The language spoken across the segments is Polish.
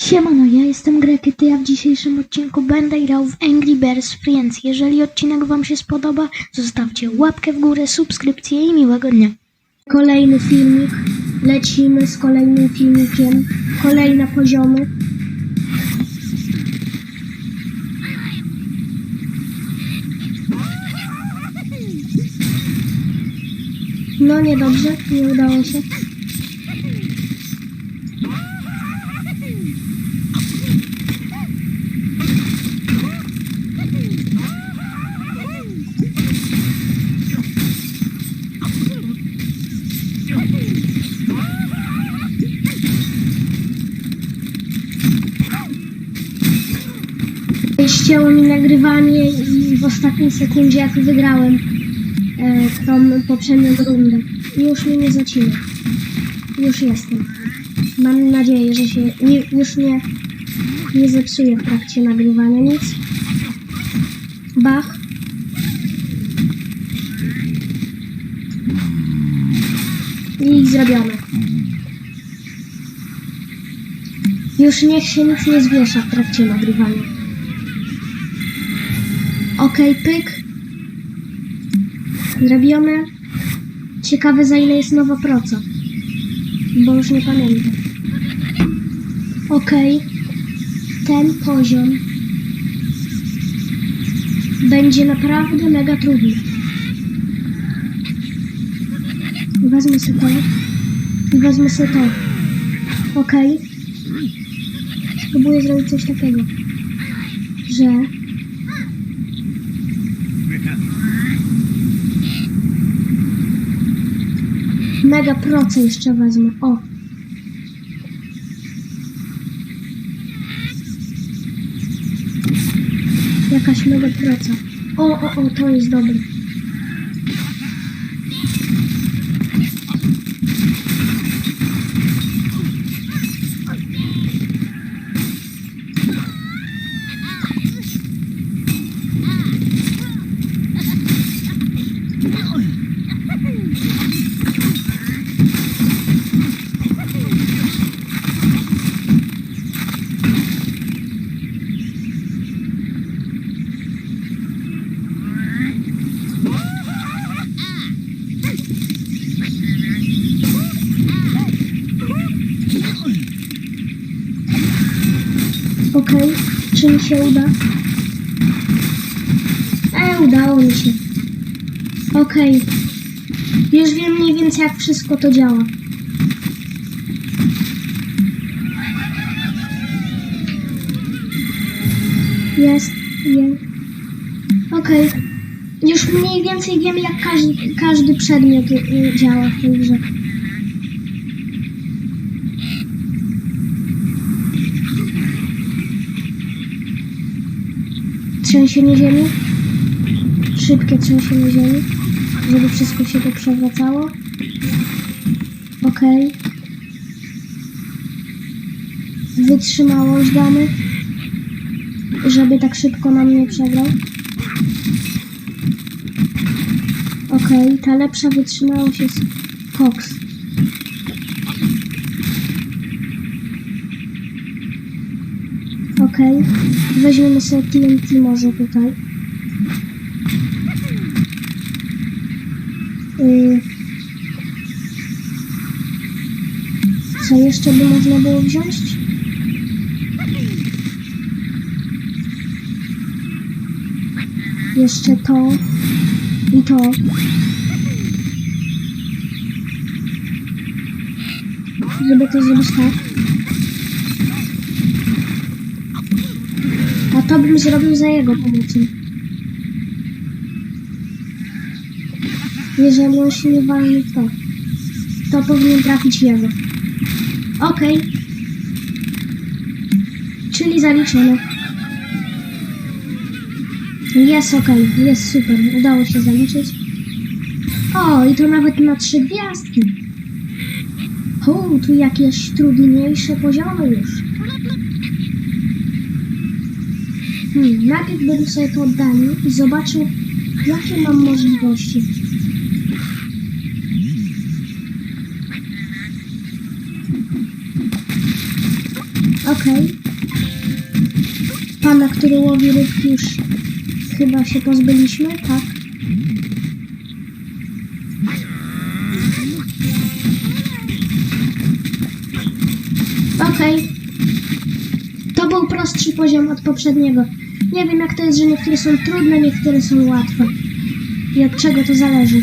Siemano, ja jestem Grekyty, a w dzisiejszym odcinku będę grał w Angry Birds Friends. Jeżeli odcinek wam się spodoba, zostawcie łapkę w górę, subskrypcję i miłego dnia. Kolejny filmik, lecimy z kolejnym filmikiem, kolejne poziomy. No niedobrze, nie udało się. Ścięło mi nagrywanie i w ostatniej sekundzie jak wygrałem e, tą poprzednią rundę. Już mnie nie zacina. Już jestem. Mam nadzieję, że się nie, już nie, nie zepsuje w trakcie nagrywania nic. Bach. I zrobione. Już niech się nic nie zwiesza w trakcie nagrywania. Okej, pyk. Zrobione. Ciekawe za ile jest nowa proca. Bo już nie pamiętam. Okej. Ten poziom będzie naprawdę mega trudny. Wezmę sobie to. I wezmę sobie to. Okej. Spróbuję zrobić coś takiego, że Mega proce jeszcze wezmę. O. Jakaś mega proca. O, o, o, to jest dobre. Okej, czy mi się uda? E, udało mi się. Okej. Już wiem mniej więcej jak wszystko to działa. Jest, jest. Okej. Już mniej więcej wiem jak każdy, każdy przedmiot y, y, działa w tej grze. Trzęsienie ziemi. Szybkie trzęsienie ziemi, żeby wszystko się to przewracało. Ok. Wytrzymałość damy, żeby tak szybko nam nie przegrał. Ok, ta lepsza wytrzymałość jest Cox. Ok, weźmiemy sobie TNT może tutaj. Y, Co jeszcze by można było wziąć? Jeszcze to i to. Żeby to zrobić tak. To bym zrobił za jego pomocą. Jeżeli on się nie walnie to, to powinien trafić jego. Okej. Czyli zaliczone. Jest okej, jest super. Udało się zaliczyć. O, i to nawet na trzy gwiazdki. O, tu jakieś trudniejsze poziomy już. Hmm, najpierw bym sobie to oddalił i zobaczył, jakie mam możliwości. Okej. Pana, który łowi rybki już chyba się pozbyliśmy, tak? Okej. To był prostszy poziom od poprzedniego. Nie wiem jak to jest, że niektóre są trudne, niektóre są łatwe. I od czego to zależy.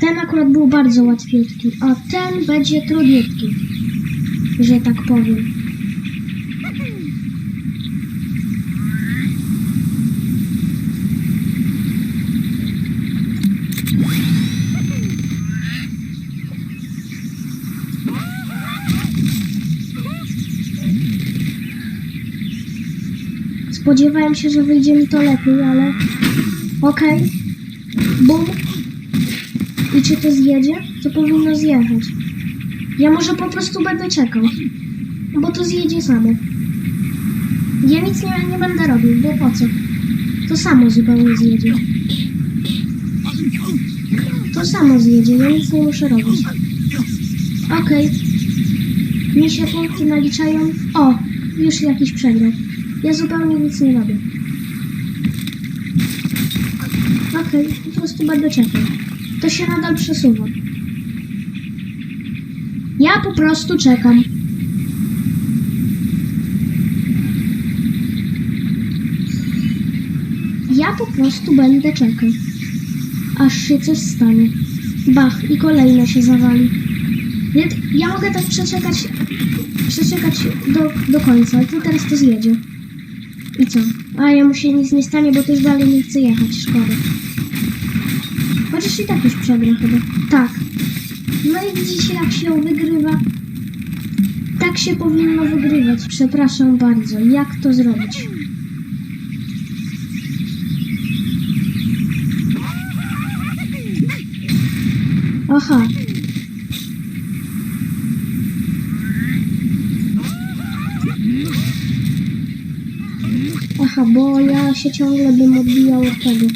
Ten akurat był bardzo łatwiutki, a ten będzie trudniutki, że tak powiem. Spodziewałem się, że wyjdzie mi to lepiej, ale okej. Bum. I czy to zjedzie? To powinno zjechać. Ja może po prostu będę czekał. Bo to zjedzie samo. Ja nic nie, nie będę robił, bo po co? To samo zupełnie zjedzie. To samo zjedzie, ja nic nie muszę robić. Okej. Mi się punkty naliczają. O, już jakiś przegrał. Ja zupełnie nic nie robię. Okej, po prostu będę czekał. To się nadal przesuwa. Ja po prostu czekam. Ja po prostu będę czekał. Aż się coś stanie. Bach, i kolejne się zawali. Ja, ja mogę tak przeczekać, przeczekać do, do końca, to teraz to zjedzie. I co? A ja mu się nic nie stanie, bo też dalej nie chcę jechać, szkoda. Chociaż i tak już przegra chyba. Tak. No i widzicie jak się wygrywa? Tak się powinno wygrywać. Przepraszam bardzo. Jak to zrobić? Aha. Aha, bo ja się ciągle bym odbijał od tego.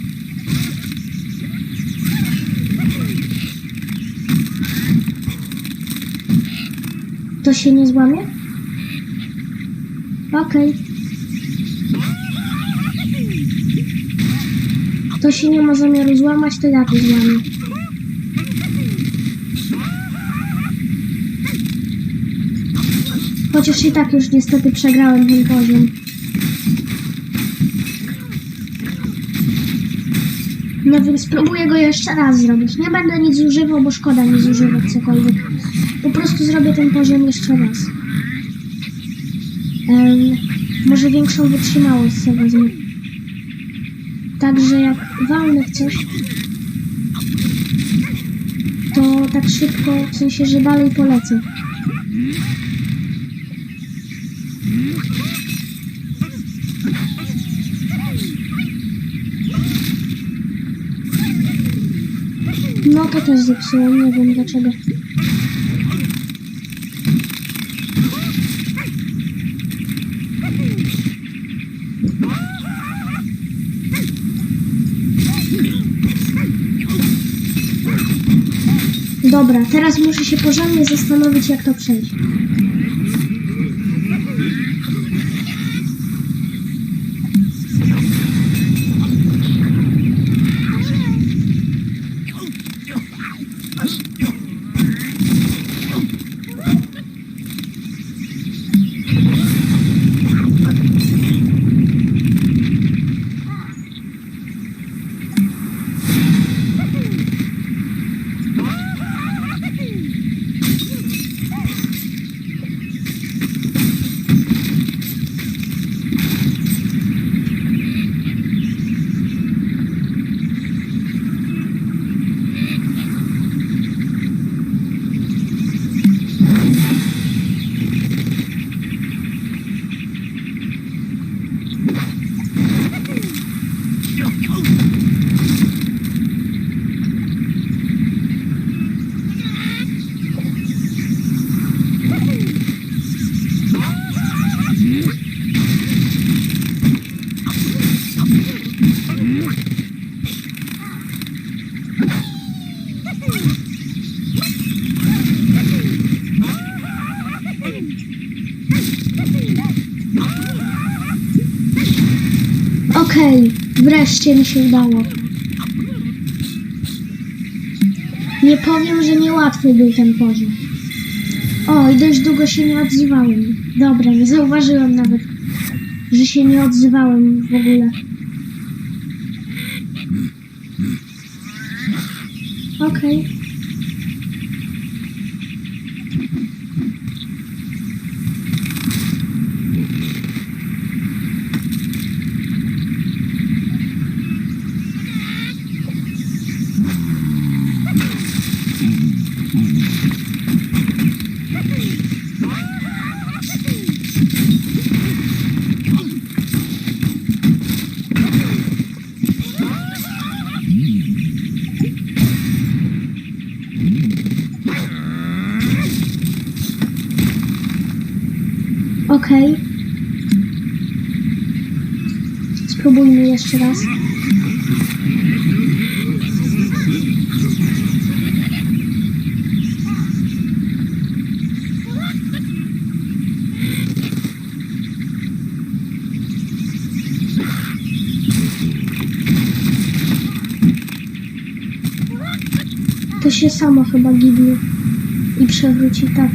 To się nie złamie? Okej. To się nie ma zamiaru złamać, to ja to złamię. Chociaż i tak już niestety przegrałem ten poziom. No więc spróbuję go jeszcze raz zrobić. Nie będę nic zużywał, bo szkoda mi zużywać cokolwiek. Po prostu zrobię ten poziom jeszcze raz. Em, może większą wytrzymałość sobie wezmę. Także jak walnę w coś, to tak szybko, w sensie, że dalej polecę. To też zepsułem, nie wiem dlaczego. Dobra, teraz muszę się porządnie zastanowić, jak to przejść. Wreszcie mi się udało. Nie powiem, że niełatwy był ten poziom. O, i dość długo się nie odzywałem. Dobra, nie zauważyłem nawet, że się nie odzywałem w ogóle. Okej. Okej. Spróbujmy jeszcze raz. To się samo chyba gibnie i przewróci tak.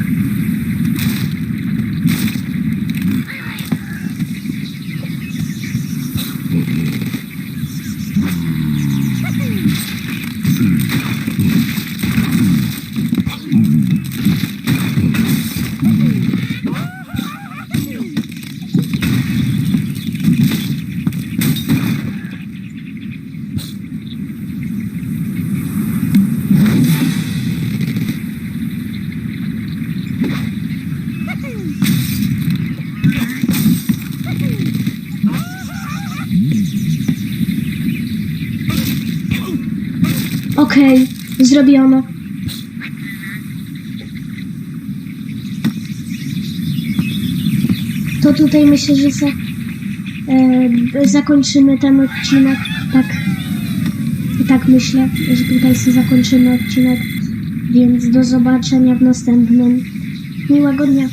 Okej, zrobiono. To tutaj myślę, że se, e, zakończymy ten odcinek. Tak, tak myślę, że tutaj sobie zakończymy odcinek. Więc do zobaczenia w następnym. Miłego dnia.